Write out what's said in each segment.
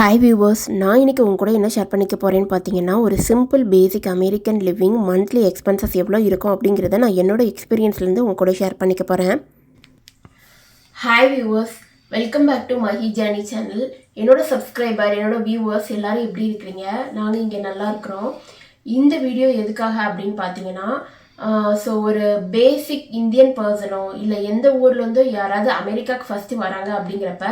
Hi viewers நான் இன்றைக்கி உங்க கூட என்ன ஷேர் பண்ணிக்க போகிறேன்னு பார்த்தீங்கன்னா ஒரு simple basic American living monthly expenses எவ்வளோ இருக்கும் அப்படிங்கிறத நான் என்னோட எக்ஸ்பீரியன்ஸ்லேருந்து உங்க கூட ஷேர் பண்ணிக்க போகிறேன் hi viewers welcome back to Mahi Jani channel என்னோடய சப்ஸ்கிரைபர் என்னோட வியூவர்ஸ் எல்லோரும் எப்படி இருக்கிறீங்க? நாங்கள் இங்கே நல்லா இருக்கிறோம். இந்த வீடியோ எதுக்காக அப்படின்னு பார்த்தீங்கன்னா ஸோ ஒரு பேசிக் இந்தியன் பர்சனோ இல்லை எந்த ஊர்லேருந்தோ யாராவது அமெரிக்காவுக்கு ஃபஸ்ட்டு வராங்க அப்படிங்கிறப்ப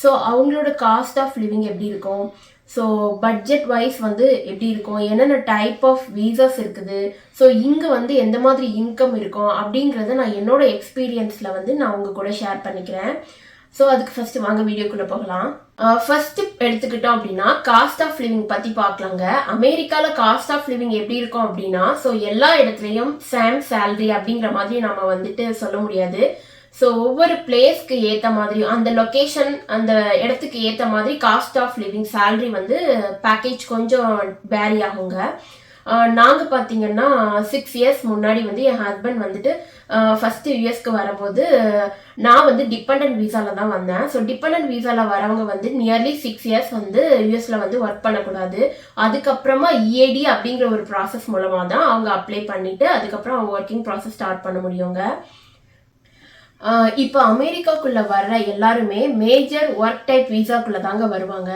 ஸோ அவங்களோட காஸ்ட் ஆஃப் லிவிங் எப்படி இருக்கும்? ஸோ பட்ஜெட் வைஸ் வந்து எப்படி இருக்கும்? என்னென்ன டைப் ஆஃப் வீசாஸ் இருக்குது? ஸோ இங்கே வந்து எந்த மாதிரி இன்கம் இருக்கும்? அப்படிங்கிறத நான் என்னோட எக்ஸ்பீரியன்ஸில் வந்து நான் உங்கள் கூட ஷேர் பண்ணிக்கிறேன். ஸோ அதுக்கு ஃபர்ஸ்ட் வாங்க வீடியோக்குள்ளே போகலாம். ஃபர்ஸ்ட் எடுத்துக்கிட்டோம் அப்படின்னா காஸ்ட் ஆஃப் லிவிங் பற்றி பார்க்கலாங்க. அமெரிக்காவில் காஸ்ட் ஆஃப் லிவிங் எப்படி இருக்கும் அப்படின்னா ஸோ எல்லா இடத்துலையும் சேம் சேல்ரி அப்படிங்கிற மாதிரி நம்ம வந்துட்டு சொல்ல முடியாது. ஸோ ஒவ்வொரு பிளேஸ்க்கு ஏற்ற மாதிரி அந்த லொக்கேஷன் அந்த இடத்துக்கு ஏற்ற மாதிரி காஸ்ட் ஆஃப் லிவிங் சேலரி வந்து பேக்கேஜ் கொஞ்சம் வேரி ஆகுங்க. நாங்கள் பார்த்தீங்கன்னா சிக்ஸ் இயர்ஸ் முன்னாடி வந்து என் ஹஸ்பண்ட் வந்துட்டு ஃபஸ்ட்டு யூஎஸ்க்கு வரும்போது நான் வந்து டிபெண்ட் வீசாவில் தான் வந்தேன். ஸோ டிபெண்ட் வீசாவில் வரவங்க வந்து நியர்லி சிக்ஸ் இயர்ஸ் வந்து யூஎஸில் வந்து ஒர்க் பண்ணக்கூடாது. அதுக்கப்புறமா இஏடி அப்படிங்கிற ஒரு ப்ராசஸ் மூலமாக தான் அவங்க அப்ளை பண்ணிவிட்டு அதுக்கப்புறம் அவங்க ஒர்க்கிங் ப்ராசஸ் ஸ்டார்ட் பண்ண முடியுங்க. இப்போ அமெரிக்காக்குள்ள வர்ற எல்லாருமே மேஜர் ஒர்க் டைப் விசாக்குள்ள தாங்க வருவாங்க.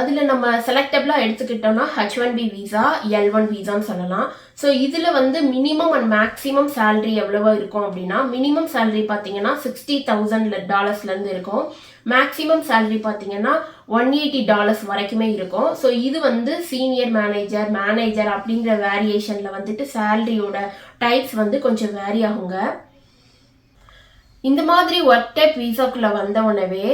அதில் நம்ம செலக்டபிளாக எடுத்துக்கிட்டோம்னா H one B visa L one விசான்னு சொல்லலாம். ஸோ இதில் வந்து மினிமம் அண்ட் மேக்ஸிமம் சேல்ரி எவ்வளவோ இருக்கும் அப்படின்னா மினிமம் சேல்ரி பார்த்தீங்கன்னா சிக்ஸ்டி தௌசண்ட் டாலர்ஸ்லேருந்து இருக்கும். மேக்ஸிமம் சேல்ரி பார்த்தீங்கன்னா ஒன் எயிட்டி டாலர்ஸ் வரைக்குமே இருக்கும். ஸோ இது வந்து சீனியர் மேனேஜர் மேனேஜர் அப்படிங்கிற வேரியேஷனில் வந்துட்டு சேல்ரியோட டைப்ஸ் வந்து கொஞ்சம் வேரி ஆகுங்க. இந்த மாதிரி ஒர்க் டைப் விசாக்குள்ள வந்த உடனே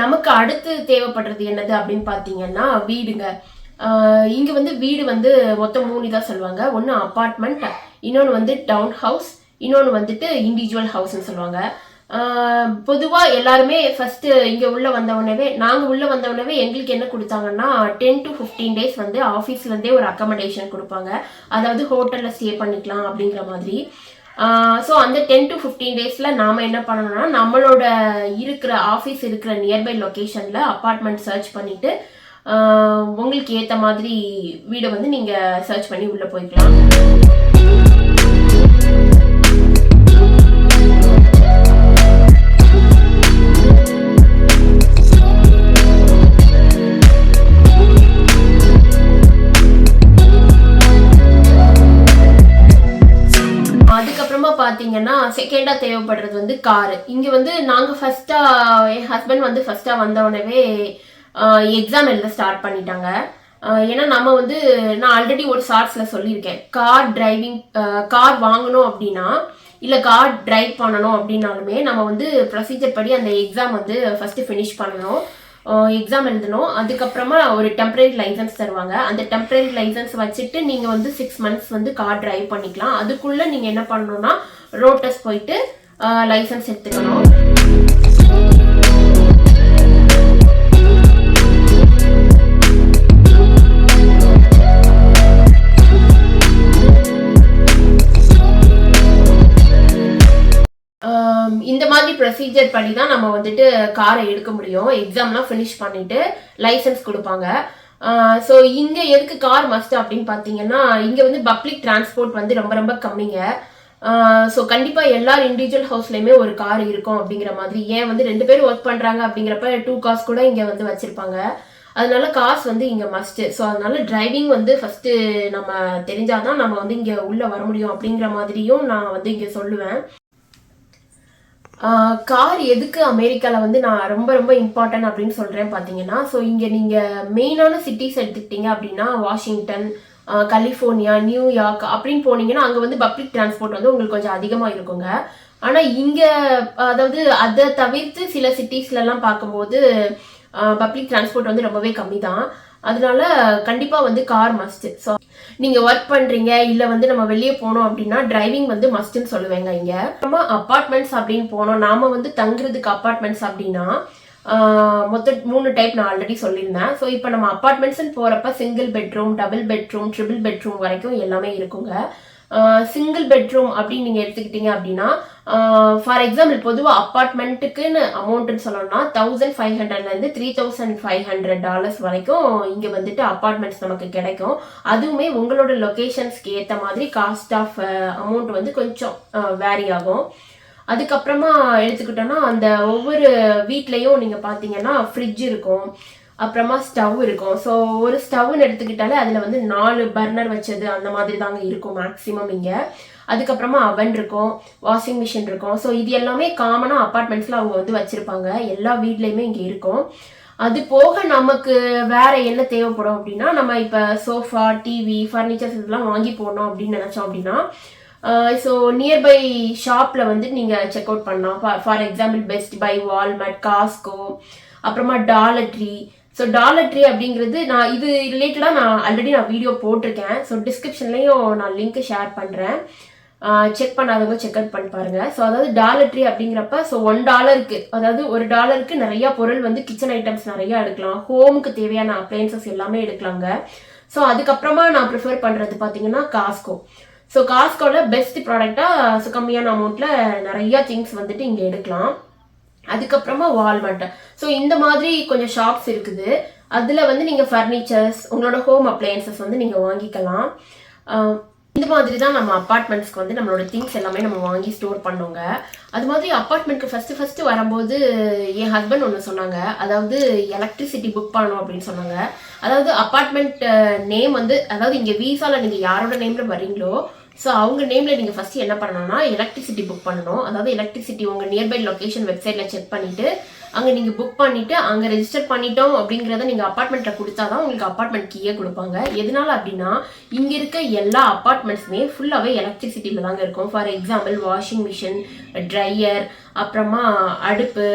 நமக்கு அடுத்து தேவைப்படுறது என்னது அப்படின்னு பார்த்தீங்கன்னா வீடுங்க. இங்கே வந்து வீடு வந்து மொத்தம் மூணு தான் சொல்லுவாங்க. ஒன்று அப்பார்ட்மெண்ட் இன்னொன்று வந்து டவுன் ஹவுஸ் இன்னொன்று வந்துட்டு இண்டிவிஜுவல் ஹவுஸ்ன்னு சொல்லுவாங்க. பொதுவாக எல்லாருமே ஃபஸ்ட்டு இங்கே உள்ளே வந்தவொடனே நாங்கள் உள்ளே வந்தவொடனே எங்களுக்கு என்ன கொடுத்தாங்கன்னா டென் டு ஃபிஃப்டீன் டேஸ் வந்து ஆஃபீஸ்லேருந்தே ஒரு அக்கமடேஷன் கொடுப்பாங்க. அதாவது ஹோட்டலில் ஸ்டே பண்ணிக்கலாம் அப்படிங்கிற மாதிரி. ஸோ அந்த டென் டு ஃபிஃப்டீன் டேஸில் நாம் என்ன பண்ணணும்னா நம்மளோட இருக்கிற ஆஃபீஸ் இருக்கிற நியர்பை லொக்கேஷனில் அப்பார்ட்மெண்ட் சர்ச் பண்ணிவிட்டு உங்களுக்கு ஏற்ற மாதிரி வீடை வந்து நீங்கள் சர்ச் பண்ணி உள்ளே போய்க்கலாம். பார்த்தீங்கன்னா செகண்டாக தேவைப்படுறது வந்து காரு இங்கே வந்து நாங்கள் ஃபஸ்ட்டாக என் ஹஸ்பண்ட் வந்து ஃபஸ்ட்டாக வந்தவுடனே எக்ஸாம் எழுத ஸ்டார்ட் பண்ணிட்டாங்க. ஏன்னா நம்ம வந்து நான் ஆல்ரெடி ஒரு ஷார்ட்ஸில் சொல்லியிருக்கேன். கார் டிரைவிங் கார் வாங்கணும் அப்படின்னா இல்லை கார் டிரைவ் பண்ணணும் அப்படின்னாலுமே நம்ம வந்து ப்ரொசீஜர் படி அந்த எக்ஸாம் வந்து ஃபஸ்ட்டு ஃபினிஷ் பண்ணணும். எக்ஸாம் எழுதணும். அதுக்கப்புறமா ஒரு டெம்பரரி லைசன்ஸ் தருவாங்க. அந்த டெம்பரரி லைசன்ஸ் வச்சுட்டு நீங்கள் வந்து சிக்ஸ் மந்த்ஸ் வந்து கார் டிரைவ் பண்ணிக்கலாம். அதுக்குள்ளே நீங்கள் என்ன பண்ணணும்னா ரோட் டெஸ்ட் போயிட்டு லைசன்ஸ் எடுத்துக்கணும். இந்த மாதிரி ப்ரொசீஜர் படி தான் நம்ம வந்துட்டு காரை எடுக்க முடியும். எக்ஸாம்லாம் ஃபினிஷ் பண்ணிட்டு லைசன்ஸ் கொடுப்பாங்க. ஸோ இங்கே எதுக்கு கார் மஸ்ட் அப்படின்னு பார்த்தீங்கன்னா இங்கே வந்து பப்ளிக் டிரான்ஸ்போர்ட் வந்து ரொம்ப ரொம்ப கம்மிங்க. ஸோ கண்டிப்பாக எல்லா இண்டிவிஜுவல் ஹவுஸ்லையுமே ஒரு கார் இருக்கும் அப்படிங்கிற மாதிரி. ஏன் வந்து ரெண்டு பேரும் ஒர்க் பண்ணுறாங்க அப்படிங்கிறப்ப டூ கார்ஸ் கூட இங்கே வந்து வச்சுருப்பாங்க. அதனால காசு வந்து இங்கே மஸ்ட்டு ஸோ அதனால டிரைவிங் வந்து ஃபஸ்ட்டு நம்ம தெரிஞ்சால் தான் நம்ம வந்து இங்கே உள்ளே வர முடியும் அப்படிங்கிற மாதிரியும் நான் வந்து இங்கே சொல்லுவேன். கார் எதுக்கு அமெரிக்காவில் வந்து நான் ரொம்ப ரொம்ப இம்பார்ட்டன்ட் அப்படின்னு சொல்கிறேன் பார்த்தீங்கன்னா ஸோ இங்கே நீங்கள் மெயினான சிட்டிஸ் எடுத்துக்கிட்டீங்க அப்படின்னா வாஷிங்டன் கலிஃபோர்னியா நியூயார்க் அப்படின்னு போனீங்கன்னா அங்கே வந்து பப்ளிக் டிரான்ஸ்போர்ட் வந்து உங்களுக்கு கொஞ்சம் அதிகமாக இருக்குங்க. ஆனால் இங்கே அதாவது அதை தவிர்த்து சில சிட்டிஸ்லலாம் பார்க்கும்போது பப்ளிக் டிரான்ஸ்போர்ட் வந்து ரொம்பவே கம்மி தான் அதனால கண்டிப்பாக வந்து கார் மஸ்ட்டு ஸோ நீங்கள் ஒர்க் பண்ணுறீங்க இல்லை வந்து நம்ம வெளியே போனோம் அப்படின்னா டிரைவிங் வந்து மஸ்ட்டுன்னு சொல்லுவேங்க இங்கே. நம்ம அப்பார்ட்மெண்ட்ஸ் அப்படின்னு போனோம் நாம் வந்து தங்குறதுக்கு அப்பார்ட்மெண்ட்ஸ் அப்படின்னா மொத்தம் மூணு டைப் நான் ஆல்ரெடி சொல்லியிருந்தேன். ஸோ இப்போ நம்ம அப்பார்ட்மெண்ட்ஸ்னு போகிறப்ப single bedroom double bedroom triple bedroom வரைக்கும் எல்லாமே இருக்குங்க. சிங்கிள் பெட்ரூம் அப்படின்னு நீங்கள் எடுத்துக்கிட்டீங்க அப்படின்னா ஃபார் எக்ஸாம்பிள் பொதுவாக அப்பார்ட்மெண்ட்டுக்குன்னு அமௌண்ட்டுன்னு சொல்லணும்னா தௌசண்ட் ஃபைவ் ஹண்ட்ரட்லேருந்து three thousand five hundred dollars வரைக்கும் இங்கே வந்துட்டு அப்பார்ட்மெண்ட்ஸ் நமக்கு கிடைக்கும். அதுவுமே உங்களோட லொக்கேஷன்ஸ்க்கு ஏற்ற மாதிரி காஸ்ட் ஆஃப் அமௌண்ட் வந்து கொஞ்சம் வேரி ஆகும். அதுக்கப்புறமா எடுத்துக்கிட்டோன்னா அந்த ஒவ்வொரு வீட்லேயும் நீங்கள் பார்த்தீங்கன்னா ஃப்ரிட்ஜ் இருக்கும். அப்புறமா ஸ்டவ் இருக்கும். ஸோ ஒரு ஸ்டவ்னு எடுத்துக்கிட்டாலே அதில் வந்து நாலு பர்னர் வச்சது அந்த மாதிரி தாங்க இருக்கும் மேக்ஸிமம் இங்கே. அதுக்கப்புறமா அவன் இருக்கும் வாஷிங் மிஷின் இருக்கும். ஸோ இது எல்லாமே காமனாக அப்பார்ட்மெண்ட்ஸில் அவங்க வந்து வச்சுருப்பாங்க. எல்லா வீட்லேயுமே இங்கே இருக்கும். அது போக நமக்கு வேற என்ன தேவைப்படும் அப்படின்னா நம்ம இப்போ சோஃபா டிவி ஃபர்னிச்சர்ஸ் இதெல்லாம் வாங்கி போடணும் அப்படின்னு நினச்சோம் அப்படின்னா ஸோ நியர்பை ஷாப்பில் வந்து நீங்கள் செக் அவுட் பண்ணலாம். For example Best Buy Walmart Costco அப்புறமா டாலட்ரி ஸோ டாலட்ரி அப்படிங்கிறது நான் இது ரிலேட்டடாக நான் ஆல்ரெடி நான் வீடியோ போட்டிருக்கேன். ஸோ டிஸ்கிரிப்ஷன்லேயும் நான் லிங்க்கு ஷேர் பண்ணுறேன் செக் பண்ணாதவங்க செக் அவுட் பண்ணி பாருங்க. ஸோ அதாவது டாலட்ரி அப்படிங்கிறப்ப ஸோ ஒன் டாலருக்கு அதாவது ஒரு டாலருக்கு நிறையா பொருள் வந்து கிச்சன் ஐட்டம்ஸ் நிறையா எடுக்கலாம். ஹோமுக்கு தேவையான அப்ளையன்சஸ் எல்லாமே எடுக்கலாங்க. ஸோ அதுக்கப்புறமா நான் ப்ரிஃபர் பண்ணுறது பார்த்தீங்கன்னா காஸ்கோ ஸோ காஸ்கோட பெஸ்ட் ப்ராடக்டாக ஸோ கம்மியான அமௌண்ட்டில் நிறையா திங்ஸ் வந்துட்டு இங்கே எடுக்கலாம். அதுக்கப்புறமா வால்மார்ட் ஸோ இந்த மாதிரி கொஞ்சம் ஷாப்ஸ் இருக்குது. அதில் வந்து நீங்கள் ஃபர்னிச்சர்ஸ் உங்களோட ஹோம் அப்ளையன்சஸ் வந்து நீங்கள் வாங்கிக்கலாம். இந்த மாதிரி தான் நம்ம அப்பார்ட்மெண்ட்ஸ்க்கு வந்து நம்மளோட திங்ஸ் எல்லாமே நம்ம வாங்கி ஸ்டோர் பண்ணோங்க. அது மாதிரி அப்பார்ட்மெண்ட்க்கு ஃபஸ்ட்டு ஃபஸ்ட்டு வரும்போது என் ஹஸ்பண்ட் ஒன்று சொன்னாங்க. அதாவது எலக்ட்ரிசிட்டி புக் பண்ணணும் அப்படின்னு சொன்னாங்க. அதாவது அப்பார்ட்மெண்ட் நேம் வந்து அதாவது இங்கே வீசாவில் நீங்கள் யாரோட நேமில் வரீங்களோ ஸோ அவங்க நேமில் நீங்கள் ஃபஸ்ட்டு என்ன பண்ணணும்னா எலக்ட்ரிசிட்டி புக் பண்ணணும். அதாவது எலக்ட்ரிசிட்டி உங்கள் நியர்பை லொக்கேஷன் வெப்சைட்டில் செக் பண்ணிவிட்டு அங்கே நீங்கள் புக் பண்ணிவிட்டு அங்கே ரெஜிஸ்டர் பண்ணிட்டோம் அப்படிங்கிறத நீங்கள் அப்பார்ட்மெண்ட்டில் கொடுத்தா தான் உங்களுக்கு அப்பார்ட்மெண்ட் கீயே கொடுப்பாங்க. எதனால அப்படின்னா இங்கே இருக்க எல்லா அப்பார்ட்மெண்ட்ஸுமே ஃபுல்லாகவே எலக்ட்ரிசிட்டியில் தாங்க இருக்கும். For example washing machine dryer அப்புறமா அடுப்பு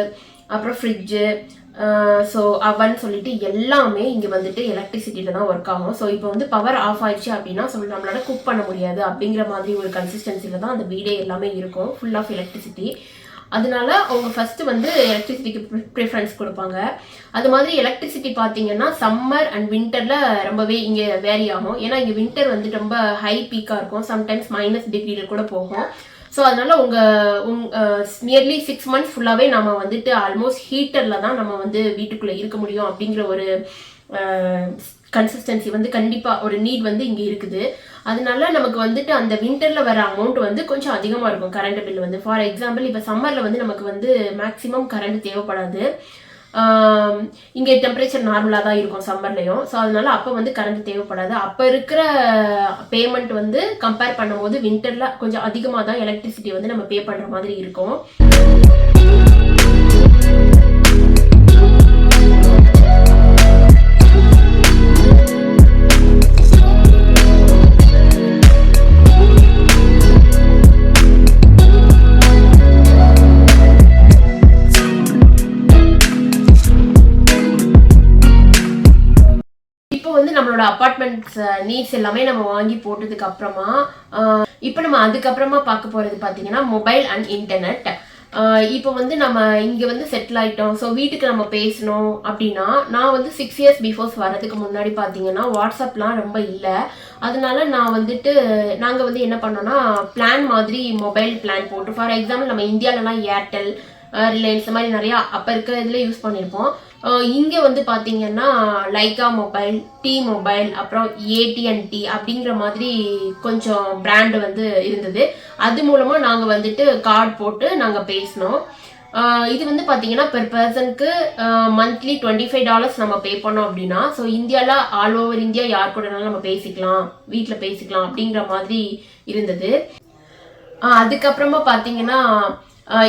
அப்புறம் ஃப்ரிட்ஜு ஸோ அவன் சொல்லிட்டு எல்லாமே இங்கே வந்துட்டு எலக்ட்ரிசிட்டியில் தான் ஒர்க் ஆகும். ஸோ இப்போ வந்து பவர் ஆஃப் ஆயிடுச்சு அப்படின்னா சொல்லி நம்மளால குக் பண்ண முடியாது அப்படிங்கிற மாதிரி ஒரு கன்சிஸ்டன்சியில் தான் அந்த வீடே எல்லாமே இருக்கும். ஃபுல் ஆஃப் எலக்ட்ரிசிட்டி அதனால அவங்க ஃபர்ஸ்ட் வந்து எலக்ட்ரிசிட்டிக்கு ப்ரிஃபரன்ஸ் கொடுப்பாங்க. அது மாதிரி எலக்ட்ரிசிட்டி பார்த்தீங்கன்னா சம்மர் அண்ட் வின்டரில் ரொம்பவே இங்கே வேரி ஆகும். ஏன்னா இங்கே வின்டர் வந்து ரொம்ப ஹை பீக்காக இருக்கும். சம்டைம்ஸ் மைனஸ் டிகிரியில் கூட போகும். ஸோ அதனால உங்க உங் நியர்லி சிக்ஸ் மந்த்ஸ் ஃபுல்லாகவே நம்ம வந்துட்டு ஆல்மோஸ்ட் ஹீட்டரில் தான் நம்ம வந்து வீட்டுக்குள்ளே இருக்க முடியும் அப்படிங்கிற ஒரு கன்சிஸ்டன்சி வந்து கண்டிப்பாக ஒரு நீட் வந்து இங்கே இருக்குது. அதனால நமக்கு வந்துட்டு அந்த வின்டரில் வர அமௌண்ட் வந்து கொஞ்சம் அதிகமாக இருக்கும் கரண்ட் பில் வந்து. ஃபார் எக்ஸாம்பிள் இப்போ சம்மரில் வந்து நமக்கு வந்து மேக்ஸிமம் கரண்ட் தேவைப்படாது. இங்கே டெம்பரேச்சர் நார்மலாக தான் இருக்கும் சம்மர்லேயும் ஸோ அதனால அப்போ வந்து கரண்ட் தேவைப்படாது. அப்போ இருக்கிற பேமெண்ட் வந்து கம்பேர் பண்ணும்போது வின்டரில் கொஞ்சம் அதிகமாக தான் எலக்ட்ரிசிட்டி வந்து நம்ம பே பண்ணுற மாதிரி இருக்கும். அப்பார்ட்மெண்ட்ஸ் நீட்ஸ் uh, எல்லாமே நம்ம வாங்கி போட்டதுக்கு அப்புறமா இப்போ நம்ம அதுக்கப்புறமா பார்க்க போறது பார்த்தீங்கன்னா மொபைல் அண்ட் இன்டர்நெட் இப்போ வந்து நம்ம இங்கே வந்து செட்டில் ஆகிட்டோம் ஸோ வீட்டுக்கு நம்ம பேசணும் அப்படின்னா நான் வந்து சிக்ஸ் இயர்ஸ் பிஃபோர்ஸ் வர்றதுக்கு முன்னாடி பார்த்தீங்கன்னா வாட்ஸ்அப்லாம் ரொம்ப இல்லை. அதனால நான் வந்துட்டு நாங்கள் வந்து என்ன பண்ணோம்னா பிளான் மாதிரி மொபைல் பிளான் போட்டு ஃபார் எக்ஸாம்பிள் நம்ம இந்தியாவிலலாம் ஏர்டெல் ரிலையன்ஸ் இந்த மாதிரி நிறையா அப்போ இருக்கிற இதில் யூஸ் பண்ணியிருப்போம் இங்கே வந்து பார்த்தீங்கன்னா லைக்கா மொபைல் டி மொபைல் அப்புறம் ஏடிஎன்டி அப்படிங்கிற மாதிரி கொஞ்சம் பிராண்டு வந்து இருந்தது. அது மூலமாக நாங்கள் வந்துட்டு கார்டு போட்டு நாங்கள் பேசினோம். இது வந்து பார்த்தீங்கன்னா பெர் பர்சனுக்கு மந்த்லி டுவெண்ட்டி ஃபைவ் டாலர்ஸ் நம்ம பே பண்ணோம் அப்படின்னா ஸோ இந்தியாவில் ஆல் ஓவர் இந்தியா யார் கூடனாலும் நம்ம பேசிக்கலாம் வீட்டில் பேசிக்கலாம் அப்படிங்கிற மாதிரி இருந்தது. அதுக்கப்புறமா பார்த்தீங்கன்னா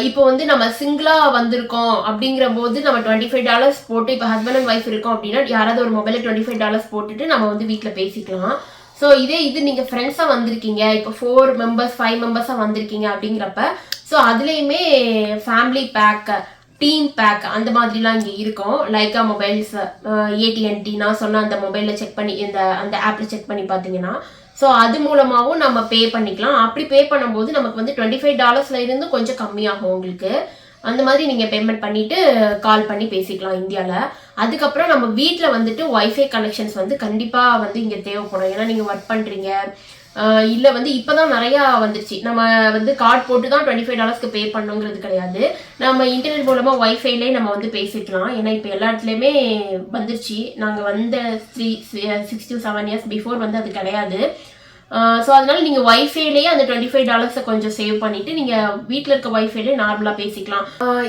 இப்போ வந்து நம்ம சிங்கிளா வந்திருக்கோம் அப்படிங்கிற போது நம்ம டுவெண்ட்டி ஃபைவ் டாலர்ஸ் போட்டு இப்போ ஹஸ்பண்ட் அண்ட் ஒய்ஃப் இருக்கோம் அப்படின்னா யாராவது ஒரு மொபைலில் டுவெண்ட்டி ஃபைவ் டாலர்ஸ் போட்டுட்டு நம்ம வந்து வீட்டில் பேசிக்கலாம். ஸோ இதே இது நீங்கள் ஃப்ரெண்ட்ஸாக வந்திருக்கீங்க. இப்போ ஃபோர் மெம்பர்ஸ் ஃபைவ் மெம்பர்ஸாக வந்திருக்கீங்க அப்படிங்கிறப்ப ஸோ அதுலேயுமே ஃபேமிலி பேக் டீம் பேக் அந்த மாதிரிலாம் இங்கே இருக்கும். லைக்கா மொபைல்ஸ் ஏடிஎன்டி நான் சொன்ன அந்த மொபைலில் செக் பண்ணி இந்த அந்த ஆப்பில் செக் பண்ணி பார்த்தீங்கன்னா ஸோ அது மூலமாகவும் நம்ம பே பண்ணிக்கலாம். அப்படி பே பண்ணும்போது நமக்கு வந்து டுவெண்ட்டி ஃபைவ் டாலர்ஸ்ல இருந்து கொஞ்சம் கம்மியாகும் உங்களுக்கு. அந்த மாதிரி நீங்கள் பேமெண்ட் பண்ணிட்டு கால் பண்ணி பேசிக்கலாம் இந்தியாவில் அதுக்கப்புறம் நம்ம வீட்டில் வந்துட்டு ஒய்ஃபை கனெக்ஷன்ஸ் வந்து கண்டிப்பாக வந்து இங்கே தேவைப்படும். ஏன்னா நீங்கள் ஒர்க் பண்ணுறீங்க இல்லை வந்து இப்போ தான் நிறையா வந்துருச்சு. நம்ம வந்து கார்டு போட்டு தான் டுவெண்ட்டி ஃபைவ் டாலர்ஸ்க்கு பே பண்ணுங்கிறது கிடையாது. நம்ம இன்டர்நெட் மூலமாக ஒய்ஃபைலே நம்ம வந்து பேசிக்கலாம். ஏன்னா இப்போ எல்லா இடத்துலையுமே வந்துருச்சு. நாங்கள் வந்த three six to seven years before வந்து அது கிடையாது. ஸோ அதனால நீங்கள் ஒய்ஃபைலேயே அந்த டுவெண்ட்டி ஃபைவ் டாலர்ஸை கொஞ்சம் சேவ் பண்ணிட்டு நீங்கள் வீட்டில் இருக்க ஒய்ஃபைலே நார்மலாக பேசிக்கலாம்.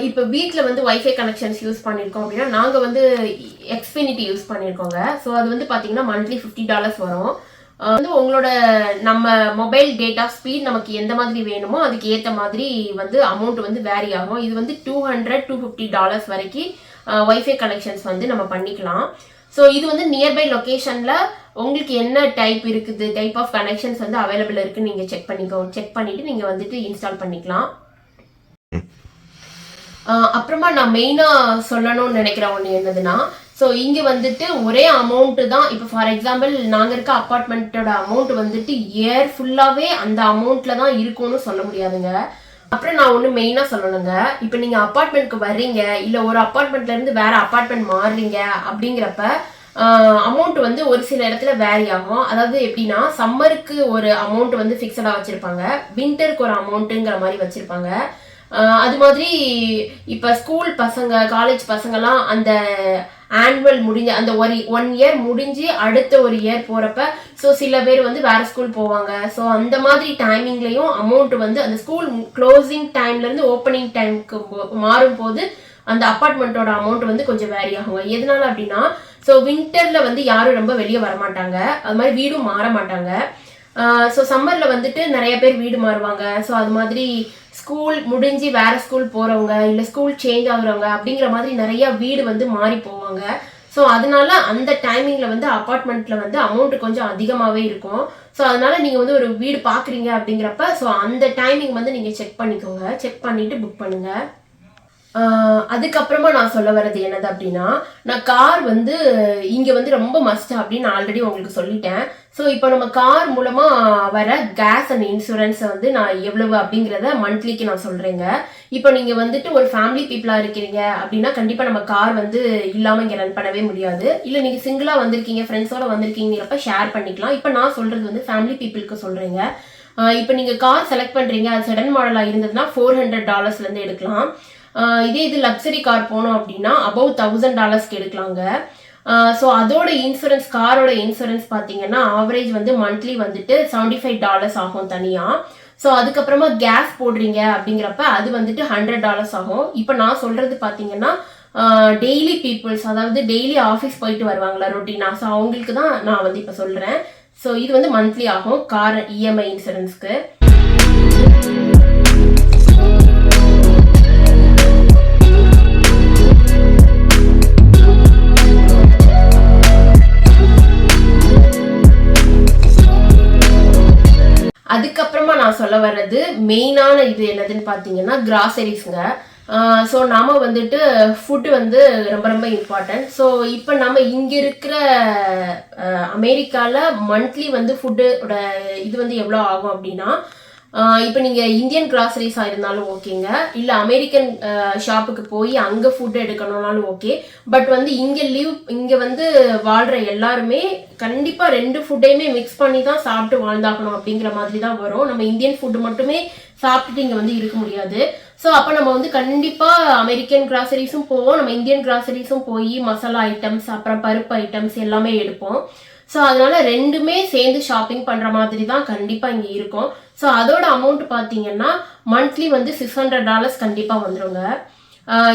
இப்போ வீட்டில் வந்து ஒய்ஃபை கனெக்ஷன்ஸ் யூஸ் பண்ணியிருக்கோம் அப்படின்னா நாங்கள் வந்து எக்ஸ்பினிட்டி யூஸ் பண்ணியிருக்கோங்க ஸோ அது வந்து பார்த்தீங்கன்னா மந்த்லி ஃபிஃப்டி டாலர்ஸ் வரும். வந்து உங்களோட நம்ம மொபைல் டேட்டா ஸ்பீட் நமக்கு எந்த மாதிரி வேணுமோ அதுக்கு ஏற்ற மாதிரி வந்து அமௌண்ட் வந்து வேரி ஆகும். இது வந்து two hundred two fifty dollars வரைக்கும் ஒய்ஃபை கனெக்ஷன்ஸ் வந்து நம்ம பண்ணிக்கலாம். ஸோ இது வந்து நியர்பை லொக்கேஷனில் உங்களுக்கு என்ன டைப் இருக்குது டைப் ஆஃப் கனெக்ஷன்ஸ் வந்து அவைலபிள் இருக்குன்னு நீங்கள் செக் பண்ணிக்கோ செக் பண்ணிவிட்டு நீங்கள் வந்துட்டு இன்ஸ்டால் பண்ணிக்கலாம். அப்புறமா நான் மெயினாக சொல்லணும்னு நினைக்கிற ஒன்று என்னதுன்னா ஸோ இங்கே வந்துட்டு ஒரே அமௌண்ட்டு தான். இப்போ ஃபார் எக்ஸாம்பிள் நாங்கள் இருக்க அப்பார்ட்மெண்ட்டோட அமௌண்ட் வந்துட்டு இயர் ஃபுல்லாகவே அந்த அமௌண்ட்டில் தான் இருக்கும்னு சொல்ல முடியாதுங்க. அப்புறம் நான் ஒன்று மெயினாக சொல்லணுங்க. இப்போ நீங்கள் அப்பார்ட்மெண்ட்க்கு வர்றீங்க இல்லை ஒரு அப்பார்ட்மெண்ட்லேருந்து வேறு அப்பார்ட்மெண்ட் மாறுறீங்க அப்படிங்கிறப்ப அமௌண்ட் வந்து ஒரு சில இடத்துல வேரி ஆகும். அதாவது எப்படின்னா சம்மருக்கு ஒரு அமௌண்ட் வந்து ஃபிக்ஸடாக வச்சுருப்பாங்க. வின்டருக்கு ஒரு அமௌண்ட்டுங்கிற மாதிரி வச்சுருப்பாங்க. அது மாதிரி இப்போ ஸ்கூல் பசங்க காலேஜ் பசங்கள்லாம் அந்த ஆனுவல் முடிஞ்ச அந்த ஒரு ஒன் இயர் முடிஞ்சு அடுத்த ஒரு இயர் போகிறப்ப ஸோ சில பேர் வந்து வேறு ஸ்கூல் போவாங்க. ஸோ அந்த மாதிரி டைமிங்லேயும் அமௌண்ட் வந்து அந்த ஸ்கூல் க்ளோசிங் டைம்லேருந்து ஓப்பனிங் டைமுக்கு மாறும் போது அந்த அப்பார்ட்மெண்ட்டோட அமௌண்ட் வந்து கொஞ்சம் வேரி ஆகும் எதனால அப்படின்னா ஸோ வின்டரில் வந்து யாரும் ரொம்ப வெளியே வர மாட்டாங்க அது மாதிரி வீடும் மாற மாட்டாங்க. ஸோ சம்மரில் வந்துட்டு நிறைய பேர் வீடு மாறுவாங்க. ஸோ அது மாதிரி ஸ்கூல் முடிஞ்சு வேறு ஸ்கூல் போகிறவங்க இல்லை ஸ்கூல் சேஞ்ச் ஆகுறவங்க அப்படிங்கிற மாதிரி நிறைய வீடு வந்து மாறி போவாங்க. ஸோ அதனால அந்த டைமிங்கில் வந்து அப்பார்ட்மெண்ட்டில் வந்து அமௌண்ட் கொஞ்சம் அதிகமாகவே இருக்கும். ஸோ அதனால நீங்கள் வந்து ஒரு வீடு பார்க்குறீங்க அப்படிங்கிறப்ப ஸோ அந்த டைமிங் வந்து நீங்கள் செக் பண்ணிக்கோங்க. செக் பண்ணிவிட்டு புக் பண்ணுங்கள் அதுக்கப்புறமா நான் சொல்ல வர்றது என்னது அப்படின்னா நான் கார் வந்து இங்கே வந்து ரொம்ப மஸ்ட் அப்படின்னு ஆல்ரெடி உங்களுக்கு சொல்லிட்டேன். ஸோ இப்போ நம்ம கார் மூலமாக வர கேஸ் அண்ட் இன்சூரன்ஸை வந்து நான் எவ்வளவு அப்படிங்கிறத மந்த்லிக்கு நான் சொல்கிறேங்க இப்போ நீங்கள் வந்துட்டு ஒரு ஃபேமிலி பீப்புளாக இருக்கிறீங்க அப்படின்னா கண்டிப்பாக நம்ம கார் வந்து இல்லாமல் இங்கே ரன் பண்ணவே முடியாது. இல்லை நீங்கள் சிங்கிளாக வந்திருக்கீங்க ஃப்ரெண்ட்ஸோட வந்திருக்கீங்கிறப்ப ஷேர் பண்ணிக்கலாம். இப்போ நான் சொல்கிறது வந்து ஃபேமிலி பீப்புளுக்கு சொல்கிறேங்க இப்போ நீங்கள் கார் செலக்ட் பண்ணுறீங்க அது செடன் மாடலாக இருந்ததுன்னா ஃபோர் ஹண்ட்ரட் டாலர்ஸ்லேருந்து எடுக்கலாம். இதே இது லக்ஸரி கார் போனோம் அப்படின்னா அபவ் தௌசண்ட் டாலர்ஸ்க்கு எடுக்கலாங்க. ஸோ அதோட இன்சூரன்ஸ் காரோட இன்சூரன்ஸ் பார்த்தீங்கன்னா ஆவரேஜ் வந்து மந்த்லி வந்துட்டு செவன்டி ஃபைவ் டாலர்ஸ் ஆகும் தனியாக ஸோ அதுக்கப்புறமா கேஸ் போடுறீங்க அப்படிங்கிறப்ப அது வந்துட்டு ஹண்ட்ரட் டாலர்ஸ் ஆகும். இப்போ நான் சொல்கிறது பார்த்தீங்கன்னா டெய்லி பீப்புள்ஸ் அதாவது டெய்லி ஆஃபீஸ் போயிட்டு வருவாங்களா ரொட்டீனா ஸோ அவங்களுக்கு தான் நான் வந்து இப்போ சொல்கிறேன் ஸோ இது வந்து மந்த்லி ஆகும் கார் இஎம்ஐ இன்சூரன்ஸ்க்கு நான் சொல்ல வர்றது மெயினான இது என்னதுன்னு பார்த்தீங்கன்னா கிராசரிஸ்ங்க ஸோ நாம வந்துட்டு ஃபுட்டு வந்து ரொம்ப ரொம்ப இம்பார்ட்டன்ட் ஸோ இப்போ நம்ம இங்கே இருக்கிற அமெரிக்காவில் மந்த்லி வந்து ஃபுட்டோட இது வந்து எவ்வளோ ஆகும் அப்படின்னா இப்போ நீங்கள் இந்தியன் கிராசரிஸாக இருந்தாலும் ஓகேங்க. இல்லை அமெரிக்கன் ஷாப்புக்கு போய் அங்கே ஃபுட் எடுக்கணும்னாலும் ஓகே. பட் வந்து இங்கே லீவ் இங்கே வந்து வாழ்கிற எல்லாருமே கண்டிப்பாக ரெண்டு ஃபுட்டையுமே மிக்ஸ் பண்ணி தான் சாப்பிட்டு வாழ்ந்தாகணும் அப்படிங்கிற மாதிரி தான் வரும். நம்ம இந்தியன் ஃபுட்டு மட்டுமே சாப்பிட்டுட்டு இங்கே வந்து இருக்க முடியாது. ஸோ அப்போ நம்ம வந்து கண்டிப்பாக அமெரிக்கன் கிராசரிஸும் போவோம். நம்ம இந்தியன் கிராசரிஸும் போய் மசாலா ஐட்டம்ஸ் அப்புறம் பருப்பு ஐட்டம்ஸ் எல்லாமே எடுப்போம். ஸோ அதனால ரெண்டுமே சேர்ந்து ஷாப்பிங் பண்ணுற மாதிரி தான் கண்டிப்பாக இங்கே இருக்கும். ஸோ அதோட அமௌண்ட் பார்த்தீங்கன்னா மந்த்லி வந்து சிக்ஸ் ஹண்ட்ரட் டாலர்ஸ் கண்டிப்பாக வந்துருங்க.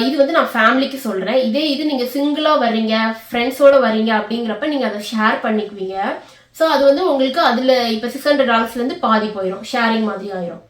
இது வந்து நான் ஃபேமிலிக்கு சொல்கிறேன் இதே இது நீங்கள் சிங்கிளாக வர்றீங்க ஃப்ரெண்ட்ஸோட வரீங்க அப்படிங்கிறப்ப நீங்கள் அதை ஷேர் பண்ணிக்குவீங்க. ஸோ அது வந்து உங்களுக்கு அதில் இப்போ சிக்ஸ் ஹண்ட்ரட் டாலர்ஸ்லேருந்து பாதி போயிடும் ஷேரிங் மாதிரி ஆயிரும்.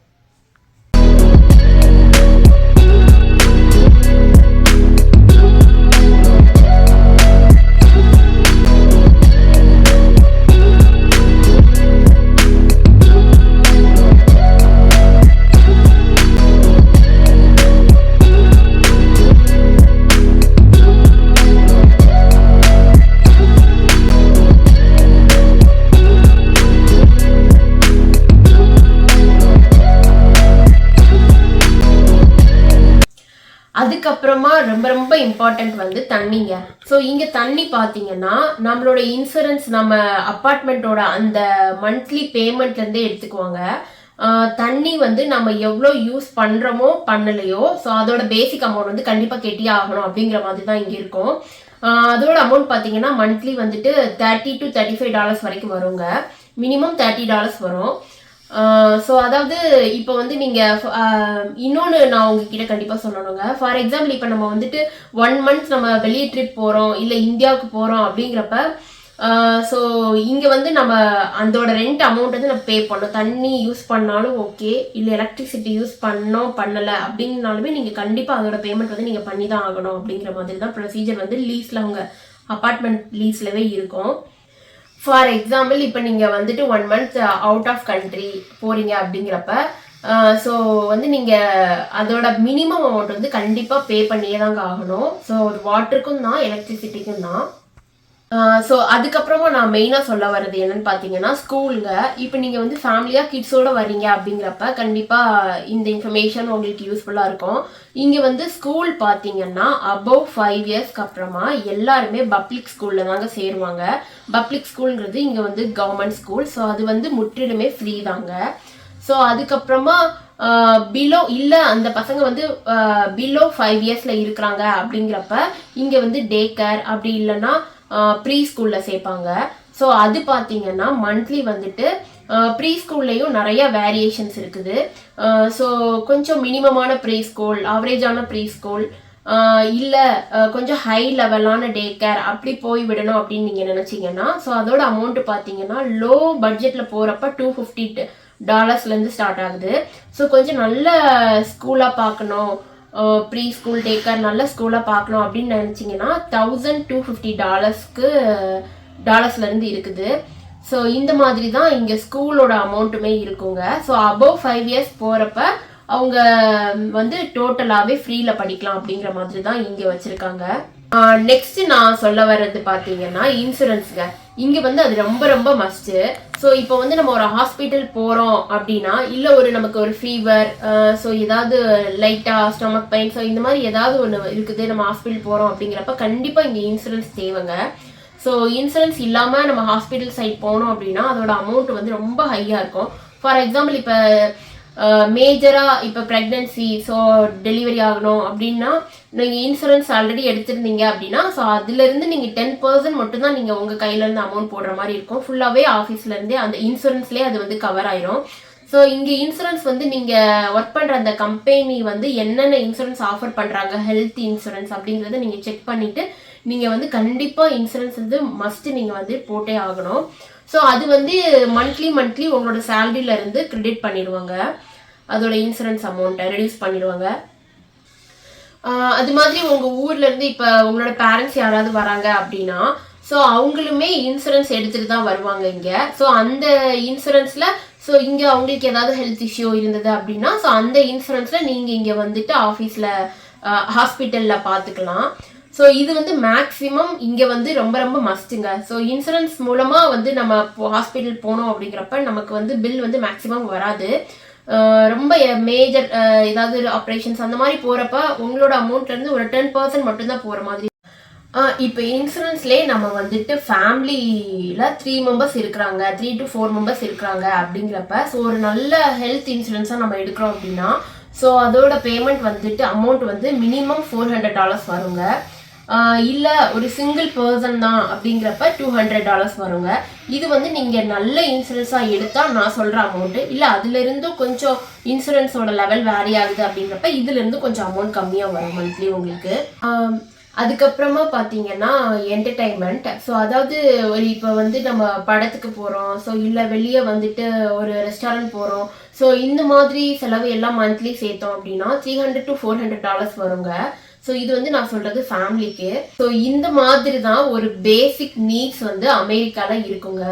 அதுக்கப்புறமா ரொம்ப ரொம்ப இம்பார்ட்டன்ட் வந்து தண்ணிங்க. ஸோ இங்கே தண்ணி பார்த்தீங்கன்னா நம்மளோட இன்சூரன்ஸ் நம்ம அப்பார்ட்மெண்ட்டோட அந்த மந்த்லி பேமெண்ட்லேருந்தே எடுத்துக்குவாங்க. தண்ணி வந்து நம்ம எவ்வளோ யூஸ் பண்ணுறோமோ பண்ணலையோ ஸோ அதோட பேசிக் அமௌண்ட் வந்து கண்டிப்பாக கெட்டியே ஆகணும் அப்படிங்கிற மாதிரி தான் இங்கே இருக்கும். அதோட அமௌண்ட் பார்த்தீங்கன்னா மந்த்லி வந்துட்டு thirty to thirty five dollars வரைக்கும் வருங்க. மினிமம் தேர்ட்டி டாலர்ஸ் வரும். ஸோ அதாவது இப்போ வந்து நீங்கள் இன்னொன்று நான் உங்ககிட்ட கண்டிப்பாக சொல்லணுங்க. ஃபார் எக்ஸாம்பிள் இப்போ நம்ம வந்துட்டு ஒன் மந்த்ஸ் நம்ம வெளியே ட்ரிப் போகிறோம் இல்லை இந்தியாவுக்கு போகிறோம் அப்படிங்கிறப்ப ஸோ இங்கே வந்து நம்ம அதோட ரெண்ட் அமௌண்ட் வந்து நம்ம பே பண்ணோம் தண்ணி யூஸ் பண்ணாலும் ஓகே இல்லை எலக்ட்ரிசிட்டி யூஸ் பண்ணோம் பண்ணலை அப்படின்னாலுமே நீங்கள் கண்டிப்பாக அதோட பேமெண்ட் வந்து நீங்கள் பண்ணி தான் ஆகணும் அப்படிங்கிற மாதிரி தான் ப்ரொசீஜர் வந்து லீஸில் அவங்க அப்பார்ட்மெண்ட் லீஸ்லவே இருக்கும். ஃபார் எக்ஸாம்பிள் இப்போ நீங்கள் வந்துட்டு one month out of country போகிறீங்க அப்படிங்கிறப்ப ஸோ வந்து நீங்கள் அதோட மினிமம் அமௌண்ட் வந்து கண்டிப்பாக பே பண்ணியே தாங்க ஆகணும். ஸோ ஒரு வாட்டருக்கும் தான் எலக்ட்ரிசிட்டிக்கும் தான். ஸோ அதுக்கப்புறமா நான் மெயினாக சொல்ல வர்றது என்னன்னு பார்த்தீங்கன்னா ஸ்கூலுங்க இப்போ நீங்கள் வந்து ஃபேமிலியாக கிட்ஸோட வர்றீங்க அப்படிங்கிறப்ப கண்டிப்பாக இந்த இன்ஃபர்மேஷன் உங்களுக்கு யூஸ்ஃபுல்லாக இருக்கும். இங்கே வந்து ஸ்கூல் பார்த்தீங்கன்னா அபவ் ஃபைவ் இயர்ஸ்க்கு அப்புறமா எல்லாருமே பப்ளிக் ஸ்கூலில் தாங்க சேருவாங்க. பப்ளிக் ஸ்கூல்ங்கிறது இங்கே வந்து கவர்மெண்ட் ஸ்கூல் ஸோ அது வந்து முற்றிலுமே ஃப்ரீ தாங்க. ஸோ அதுக்கப்புறமா பிலோ இல்லை அந்த பசங்க வந்து பிலோ ஃபைவ் இயர்ஸில் இருக்கிறாங்க அப்படிங்கிறப்ப இங்கே வந்து டே கேர் அப்படி இல்லைன்னா ப்ரீ ஸ்கூலில் சேர்ப்பாங்க. ஸோ அது பார்த்தீங்கன்னா மந்த்லி வந்துட்டு ப்ரீ ஸ்கூல்லையும் நிறைய வேரியேஷன்ஸ் இருக்குது. ஸோ கொஞ்சம் மினிமமான ப்ரீ ஸ்கூல் ஆவரேஜான ப்ரீ ஸ்கூல் இல்லை கொஞ்சம் ஹை லெவலான டே கேர் அப்படி போய் விடணும் அப்படின்னு நீங்கள் நினச்சிங்கன்னா ஸோ அதோட அமௌண்ட்டு பார்த்தீங்கன்னா லோ பட்ஜெட்டில் போகிறப்ப டூ ஃபிஃப்டி டாலர்ஸ்லேருந்து ஸ்டார்ட் ஆகுது. ஸோ கொஞ்சம் நல்ல ஸ்கூலாக பார்க்கணும் ப்ரீ ஸ்கூல் டேக்கர் நல்ல ஸ்கூலாக பார்க்கணும் அப்படின்னு நினச்சிங்கன்னா தௌசண்ட் டூ ஃபிஃப்டி டாலர்ஸ்க்கு டாலர்ஸ்லேருந்து இருக்குது. ஸோ இந்த மாதிரி தான் இங்கே ஸ்கூலோட அமௌண்ட்டுமே இருக்குங்க. ஸோ அபவ் ஃபைவ் இயர்ஸ் போகிறப்ப அவங்க வந்து டோட்டலாகவே ஃப்ரீயில் படிக்கலாம் அப்படிங்கிற மாதிரி தான் இங்கே வச்சுருக்காங்க. நெக்ஸ்ட் நான் சொல்ல வர்றது பார்த்தீங்கன்னா இன்சூரன்ஸுங்க இங்கே வந்து அது ரொம்ப ரொம்ப மஸ்ட்டு ஸோ இப்போ வந்து நம்ம ஒரு ஹாஸ்பிட்டல் போகிறோம் அப்படின்னா இல்லை ஒரு நமக்கு ஒரு ஃபீவர் ஸோ ஏதாவது லைட்டாக ஸ்டொமக் பெயின் ஸோ இந்த மாதிரி ஏதாவது ஒன்று இருக்குது நம்ம ஹாஸ்பிட்டல் போகிறோம் அப்படிங்கிறப்ப கண்டிப்பாக இங்கே இன்சூரன்ஸ் தேவைங்க. ஸோ இன்சூரன்ஸ் இல்லாமல் நம்ம ஹாஸ்பிட்டல் சைட் போனோம் அப்படின்னா அதோட அமௌண்ட் வந்து ரொம்ப ஹையாக இருக்கும். ஃபார் எக்ஸாம்பிள் இப்போ மேஜராக இப்போ ப்ரெக்னென்சி ஸோ டெலிவரி ஆகணும் அப்படின்னா நீங்கள் இன்சூரன்ஸ் ஆல்ரெடி எடுத்திருந்தீங்க அப்படின்னா ஸோ அதுலேருந்து நீங்கள் டென் பர்சன்ட் மட்டும்தான் நீங்கள் உங்கள் கையிலேருந்து அமௌண்ட் போடுற மாதிரி இருக்கும். ஃபுல்லாகவே ஆஃபீஸ்லேருந்தே அந்த இன்சூரன்ஸ்லேயே அது வந்து கவர் ஆயிரும். ஸோ இங்கே இன்சூரன்ஸ் வந்து நீங்கள் ஒர்க் பண்ணுற அந்த கம்பெனி வந்து என்னென்ன இன்சூரன்ஸ் ஆஃபர் பண்ணுறாங்க ஹெல்த் இன்சூரன்ஸ் அப்படிங்கிறத நீங்கள் செக் பண்ணிவிட்டு நீங்கள் வந்து கண்டிப்பாக இன்சூரன்ஸ் வந்து மஸ்ட்டு நீங்கள் வந்து போட்டே ஆகணும். ஸோ அது வந்து மந்த்லி மந்த்லி உங்களோட சேலரியிலேருந்து கிரெடிட் பண்ணிடுவாங்க. அதோட இன்சூரன்ஸ் அமௌண்ட்டை ரெடியூஸ் பண்ணிடுவாங்க. அது மாதிரி உங்கள் ஊர்லேருந்து இப்போ உங்களோட பேரண்ட்ஸ் யாராவது வராங்க அப்படின்னா ஸோ அவங்களுமே இன்சூரன்ஸ் எடுத்துகிட்டு தான் வருவாங்க இங்கே. ஸோ அந்த இன்சூரன்ஸில் ஸோ இங்கே அவங்களுக்கு ஏதாவது ஹெல்த் இஷ்யூ இருந்தது அப்படின்னா ஸோ அந்த இன்சூரன்ஸில் நீங்கள் இங்கே வந்துட்டு ஆஃபீஸில் ஹாஸ்பிட்டலில் பார்த்துக்கலாம் ஸோ இது வந்து மேக்ஸிமம் இங்கே வந்து ரொம்ப ரொம்ப மஸ்ட்டுங்க ஸோ இன்சூரன்ஸ் மூலமாக வந்து நம்ம ஹாஸ்பிட்டல் போனோம் அப்படிங்கிறப்ப நமக்கு வந்து பில் வந்து மேக்ஸிமம் வராது. ரொம்ப மேஜர் ஏதாவது ஆப்ரேஷன்ஸ் அந்த மாதிரி போகிறப்ப உங்களோட அமௌண்ட்லேருந்து ஒரு டென் பர்சன்ட் மட்டும்தான் போகிற மாதிரி. இப்போ இன்சூரன்ஸ்லேயே நம்ம வந்துட்டு ஃபேமிலியில் த்ரீ மெம்பர்ஸ் இருக்கிறாங்க. த்ரீ டு ஃபோர் மெம்பர்ஸ் இருக்கிறாங்க அப்படிங்கிறப்ப ஸோ ஒரு நல்ல ஹெல்த் இன்சூரன்ஸாக நம்ம எடுக்கிறோம் அப்படின்னா ஸோ அதோட பேமெண்ட் வந்துட்டு அமௌண்ட் வந்து மினிமம் ஃபோர் ஹண்ட்ரட் டாலர்ஸ் வருங்க. இல்லை ஒரு சிங்கிள் பர்சன் தான் அப்படிங்கிறப்ப டூ ஹண்ட்ரட் டாலர்ஸ் வருங்க. இது வந்து நீங்கள் நல்ல இன்சூரன்ஸாக எடுத்தால் நான் சொல்கிற அமௌண்ட்டு இல்லை அதுலேருந்தும் கொஞ்சம் இன்சூரன்ஸோட லெவல் வேரி ஆகுது அப்படிங்கிறப்ப இதுலேருந்து கொஞ்சம் அமௌண்ட் கம்மியாக வரும் மந்த்லி உங்களுக்கு. அதுக்கப்புறமா பார்த்தீங்கன்னா என்டர்டைன்மெண்ட் ஸோ அதாவது ஒரு இப்போ வந்து நம்ம படத்துக்கு போகிறோம் ஸோ இல்லை வெளியே வந்துட்டு ஒரு ரெஸ்டாரண்ட் போகிறோம் ஸோ இந்த மாதிரி செலவு எல்லாம் மந்த்லி சேர்த்தோம் அப்படின்னா three hundred to four hundred dollars வருங்க. ஸோ இது வந்து நான் சொல்றது ஃபேமிலிக்கு ஸோ இந்த மாதிரி தான் ஒரு பேசிக் நீட்ஸ் வந்து அமெரிக்காவில் இருக்குங்க.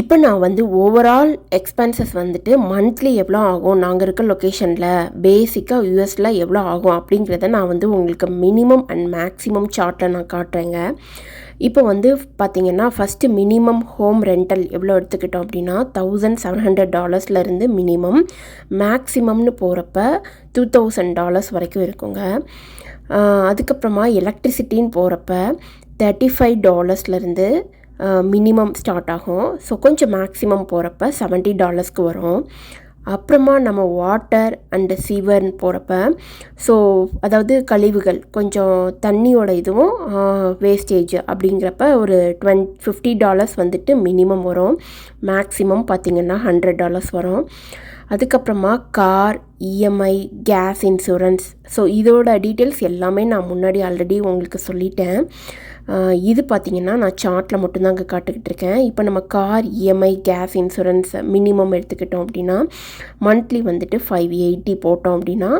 இப்போ நான் வந்து ஓவரால் எக்ஸ்பென்சஸ் வந்துட்டு மந்த்லி எவ்வளோ ஆகும்? நாங்கள் இருக்க லொக்கேஷனில் பேசிக்காக யூஎஸில் எவ்வளோ ஆகும்? அப்படிங்கிறத நான் வந்து உங்களுக்கு மினிமம் அண்ட் மேக்ஸிமம் சார்ட்டில் நான் காட்டுறேங்க. இப்போ வந்து பார்த்தீங்கன்னா ஃபஸ்ட்டு மினிமம் ஹோம் ரெண்டல் எவ்வளோ எடுத்துக்கிட்டோம் அப்படின்னா தௌசண்ட் செவன் ஹண்ட்ரட் டாலர்ஸ்லேருந்து மினிமம் மேக்ஸிமம்னு போகிறப்ப டூ தௌசண்ட் டாலர்ஸ் வரைக்கும் இருக்குங்க. அதுக்கப்புறமா எலக்ட்ரிசிட்டின்னு போகிறப்ப தேர்ட்டி ஃபைவ் டாலர்ஸ்லேருந்து மினிமம் ஸ்டார்ட் ஆகும். ஸோ கொஞ்சம் மேக்ஸிமம் போகிறப்ப செவன்ட்டி டாலர்ஸ்க்கு வரும். அப்புறமா நம்ம வாட்டர் அண்டு சீவர்னு போகிறப்ப ஸோ அதாவது கழிவுகள் கொஞ்சம் தண்ணியோட இதுவும் வேஸ்டேஜ் அப்படிங்கிறப்ப ஒரு டுவென் ஃபிஃப்டி டாலர்ஸ் வந்துட்டு மினிமம் வரும். மேக்ஸிமம் பார்த்திங்கன்னா ஹண்ட்ரட் டாலர்ஸ் வரும். அதுக்கப்புறமா car EMI gas insurance so இதோட டீட்டெயில்ஸ் எல்லாமே நான் முன்னாடி ஆல்ரெடி உங்களுக்கு சொல்லிட்டேன். இது பார்த்திங்கன்னா நான் சார்ட்டில் மட்டும்தான் அங்கே காட்டுக்கிட்டு இருக்கேன். இப்போ நம்ம car EMI gas insurance minimum எடுத்துக்கிட்டோம் அப்படின்னா மந்த்லி வந்துட்டு ஃபைவ் எயிட்டி போட்டோம் அப்படின்னா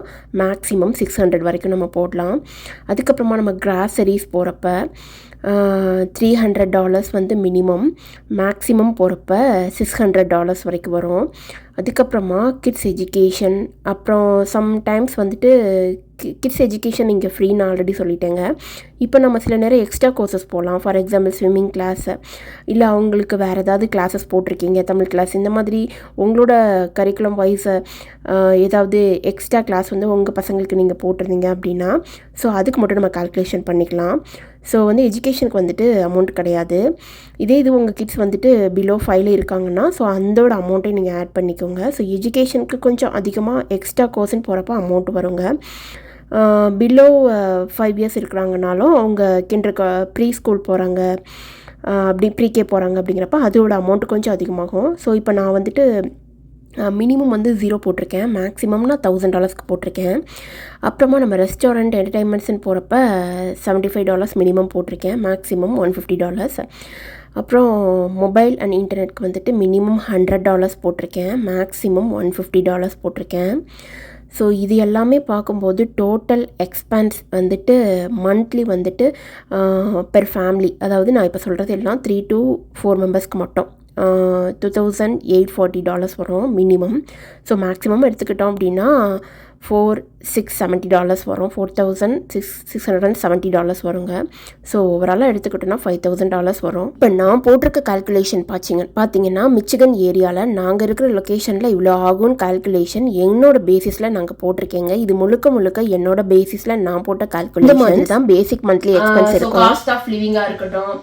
மேக்ஸிமம் சிக்ஸ் ஹண்ட்ரட் வரைக்கும் நம்ம போடலாம். அதுக்கப்புறமா நம்ம கிராசரிஸ் போகிறப்ப த்ரீ ஹண்ட்ரட் டாலர்ஸ் வந்து மினிமம் மேக்ஸிமம் போகிறப்ப சிக்ஸ் ஹண்ட்ரட் டாலர்ஸ் வரைக்கும் வரும். அதுக்கப்புறமா கிட்ஸ் எஜுகேஷன் அப்புறம் சம்டைம்ஸ் வந்துட்டு கிட்ஸ் எஜுகேஷன் இங்கே ஃப்ரீன்னு ஆல்ரெடி சொல்லிட்டேங்க. இப்போ நம்ம சில நேரம் எக்ஸ்ட்ரா கோர்சஸ் போகலாம் ஃபார் எக்ஸாம்பிள் ஸ்விம்மிங் கிளாஸு இல்லை அவங்களுக்கு வேறு ஏதாவது கிளாஸஸ் போட்டிருக்கீங்க தமிழ் கிளாஸ் இந்த மாதிரி உங்களோட கரிக்குலம் வைஸ் ஏதாவது எக்ஸ்ட்ரா கிளாஸ் வந்து உங்கள் பசங்களுக்கு நீங்கள் போட்டிருந்தீங்க அப்படின்னா ஸோ அதுக்கு மட்டும் நம்ம கால்குலேஷன் பண்ணிக்கலாம். ஸோ வந்து எஜுகேஷனுக்கு வந்துட்டு அமௌண்ட் கிடையாது. இதே இது உங்கள் கிட்ஸ் வந்துட்டு பிலோ ஃபைவ்ல இருக்காங்கன்னா ஸோ அந்தோட அமௌண்ட்டை நீங்கள் ஆட் பண்ணிக்கோங்க. ஸோ எஜுகேஷனுக்கு கொஞ்சம் அதிகமாக எக்ஸ்ட்ரா கோர்ஸ்ன்னு போகிறப்ப அமௌண்ட் வருங்க. பிலோ ஃபைவ் இயர்ஸ் இருக்கிறாங்கனாலும் அவங்க கிண்டர் ப்ரீ ஸ்கூல் போகிறாங்க அப்படி ப்ரீகே போகிறாங்க அப்படிங்கிறப்ப அதோட அமௌண்ட் கொஞ்சம் அதிகமாகும். ஸோ இப்போ நான் வந்துட்டு மினிமம் வந்து ஜீரோ போட்டிருக்கேன். மேக்ஸிமம் நான் தௌசண்ட் டாலர்ஸ்க்கு போட்டிருக்கேன். அப்புறமா நம்ம ரெஸ்டாரண்ட் என்டர்டைன்மெண்ட்ஸ்னு போகிறப்ப செவன்ட்டி ஃபைவ் டாலர்ஸ் மினிமம் போட்டிருக்கேன். மேக்ஸிமம் ஒன் ஃபிஃப்டி டாலர்ஸ் அப்புறம் மொபைல் அண்ட் இன்டர்நெட்க்கு வந்துட்டு மினிமம் ஹண்ட்ரட் டாலர்ஸ் போட்டிருக்கேன். மேக்ஸிமம் ஒன் ஃபிஃப்டி டாலர்ஸ் போட்டிருக்கேன். ஸோ இது எல்லாமே பார்க்கும்போது டோட்டல் எக்ஸ்பென்ஸ் வந்துட்டு மந்த்லி வந்துட்டு பெர் ஃபேமிலி அதாவது நான் இப்போ சொல்கிறது எல்லாம் த்ரீ டு ஃபோர் மெம்பர்ஸ்க்கு மட்டும். Two thousand eight forty dollars வரும் மினிமம் ஸோ மேக்ஸிமம் எடுத்துக்கிட்டோம் அப்படின்னா ஃபோர் சிக்ஸ் செவன்ட்டி டாலர்ஸ் வரும் four thousand six six hundred and seventy dollars வருங்க. ஸோ ஓவராலாக எடுத்துக்கிட்டோன்னா ஃபைவ் தௌசண்ட் டாலர்ஸ் வரும். இப்போ நான் போட்டிருக்க கால்குலேஷன் பார்த்தீங்க பார்த்தீங்கன்னா மிச்சிகன் ஏரியாவில் நாங்கள் இருக்கிற லொக்கேஷனில் இவ்வளோ ஆகும்னு கால்குலேஷன் என்னோட பேசிஸில் நாங்கள் போட்டிருக்கேங்க. இது முழுக்க முழுக்க என்னோட பேசிஸில் நான் போட்ட கால்குலேஷன் மாதிரி தான் பேசிக் மந்த்லி எக்ஸ்பென்ஸ் இருக்கும். காஸ்ட் ஆஃப் லிவிங்காக இருக்கட்டும்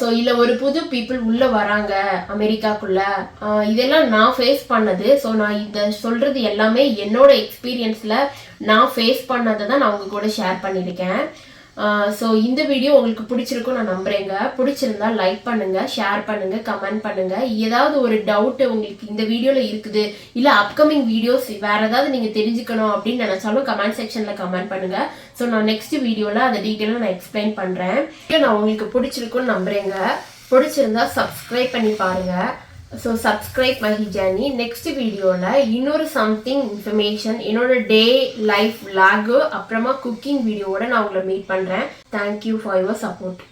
ஸோ இல்லை ஒரு புது பீப்புள் உள்ளே வராங்க அமெரிக்காக்குள்ள. ஆஹ் இதெல்லாம் நான் ஃபேஸ் பண்ணது. ஸோ நான் இதை சொல்கிறது எல்லாமே என்னோட எக்ஸ்பீரியன்ஸில் நான் ஃபேஸ் பண்ணதை தான் நான் உங்க கூட ஷேர் பண்ணியிருக்கேன். ஸோ இந்த வீடியோ உங்களுக்கு பிடிச்சிருக்கும் நான் நம்புறேங்க. பிடிச்சிருந்தா லைக் பண்ணுங்கள் ஷேர் பண்ணுங்கள் கமெண்ட் பண்ணுங்கள் ஏதாவது ஒரு டவுட்டு உங்களுக்கு இந்த வீடியோவில் இருக்குது இல்லை அப்கமிங் வீடியோஸ் வேறு ஏதாவது நீங்கள் தெரிஞ்சுக்கணும் அப்படின்னு நினச்சாலும் கமெண்ட் செக்ஷனில் கமெண்ட் பண்ணுங்கள் ஸோ நான் நெக்ஸ்ட் வீடியோவில் அதை டீட்டெயிலாக நான் எக்ஸ்பிளைன் பண்ணுறேன் video நான் உங்களுக்கு பிடிச்சிருக்கும்னு நம்புறேங்க. பிடிச்சிருந்தா சப்ஸ்கிரைப் பண்ணி பாருங்கள் ஸோ சப்ஸ்கிரைப் மஹி நெக்ஸ்ட் வீடியோவில் இன்னொரு சம்திங் இன்ஃபர்மேஷன் என்னோட டே லைஃப் விலாகு அப்புறமா குக்கிங் வீடியோவோட நான் உங்களை மீட் பண்ணுறேன் தேங்க்யூ ஃபார் யுவர் சப்போர்ட்